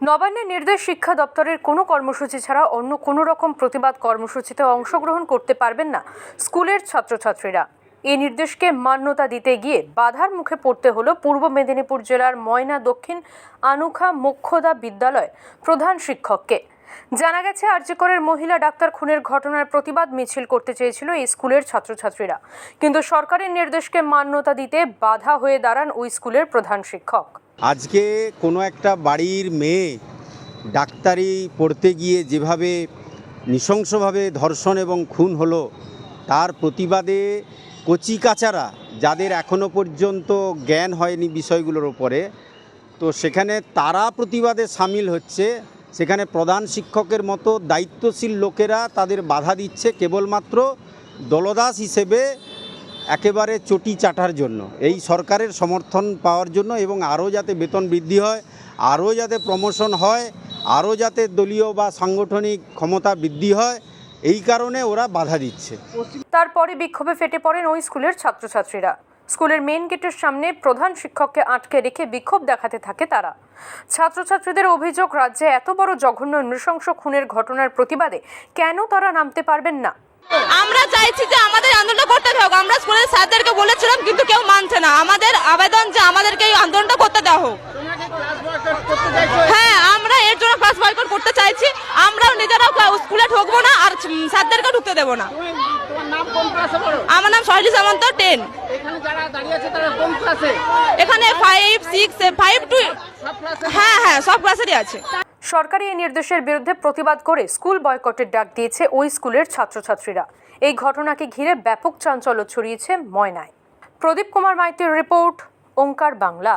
নবান্নের নির্দেশ শিক্ষা দপ্তরের কোনো কর্মসূচি ছাড়া অন্য কোনো রকম প্রতিবাদ কর্মসূচিতে অংশগ্রহণ করতে পারবেন না স্কুলের ছাত্রছাত্রীরা। এই নির্দেশকে মান্যতা দিতে গিয়ে বাধার মুখে পড়তে হলো পূর্ব মেদিনীপুর জেলার ময়না দক্ষিণ আনুখা মোক্ষদা বিদ্যালয় প্রধান শিক্ষককে। জানা গেছে, আরজিকরের মহিলা ডাক্তার খুনের ঘটনার প্রতিবাদ মিছিল করতে চেয়েছিল এই স্কুলের ছাত্রছাত্রীরা। কিন্তু সরকারের নির্দেশকে মান্যতা দিতে বাধা হয়ে দাঁড়ান ওই স্কুলের প্রধান শিক্ষক। আজকে কোনো একটা বাড়ির মেয়ে ডাক্তারি পড়তে গিয়ে যেভাবে নৃশংসভাবে ধর্ষণ এবং খুন হলো, তার প্রতিবাদে কচিকাচারা যাদের এখনও পর্যন্ত জ্ঞান হয়নি বিষয়গুলোর ওপরে তো সেখানে তারা প্রতিবাদে সামিল হচ্ছে। সেখানে প্রধান শিক্ষকের মতো দায়িত্বশীল লোকেরা তাদের বাধা দিচ্ছে। কেবলমাত্র দলদাস হিসেবে একেবারে চটি চাটার জন্য। এই সরকারের সমর্থন পাওয়ার জন্য এবং আরও যাতে বেতন বৃদ্ধি হয় আরও যাতে প্রমোশন হয় আরও যাতে দলীয় বা সাংগঠনিক ক্ষমতা বৃদ্ধি হয় এই কারণে ওরা বাধা দিচ্ছে। তারপরে বিক্ষোভে ফেটে পড়েন ওই স্কুলের ছাত্রছাত্রীরা। স্কুলের মেন গেটের সামনে প্রধান শিক্ষককে আটকে রেখে বিক্ষোভ দেখাতে থাকে তারা। ছাত্রছাত্রীদের অভিযোগ রাজ্যে এত বড় জঘন্য নৃশংস খুনের ঘটনার প্রতিবাদে কেন তারা নামতে পারবেন না? আমরা চাইছি যে আমাদের আন্দোলন করতে হোক। আমরা স্কুলের স্যারদেরকে বলেছিলাম কিন্তু কেউ মানছে না। আমাদের আবেদন যে আমাদেরকে এই আন্দোলনটা করতে দেওয়া হোক। হ্যাঁ আমরা এর জন্য ক্লাস বয়কট করতে চাইছি। আমরাও নিজেরাও স্কুলে ঢুকবো না আর স্যারদেরকে ঢুকতে দেবো না। আমার নাম শৈলী সামন্ত টেন এখানে ফাইভ সিক্স ফাইভ টু হ্যাঁ হ্যাঁ সব ক্লাসেরই আছে। সরকারি এই নির্দেশের বিরুদ্ধে প্রতিবাদ করে স্কুল বয়কটের ডাক দিয়েছে ওই স্কুলের ছাত্রছাত্রীরা। এই ঘটনাকে ঘিরে ব্যাপক চাঞ্চল্য ছড়িয়েছে ময়নায়। প্রদীপ কুমার মাইতির রিপোর্ট, ওঙ্কার বাংলা।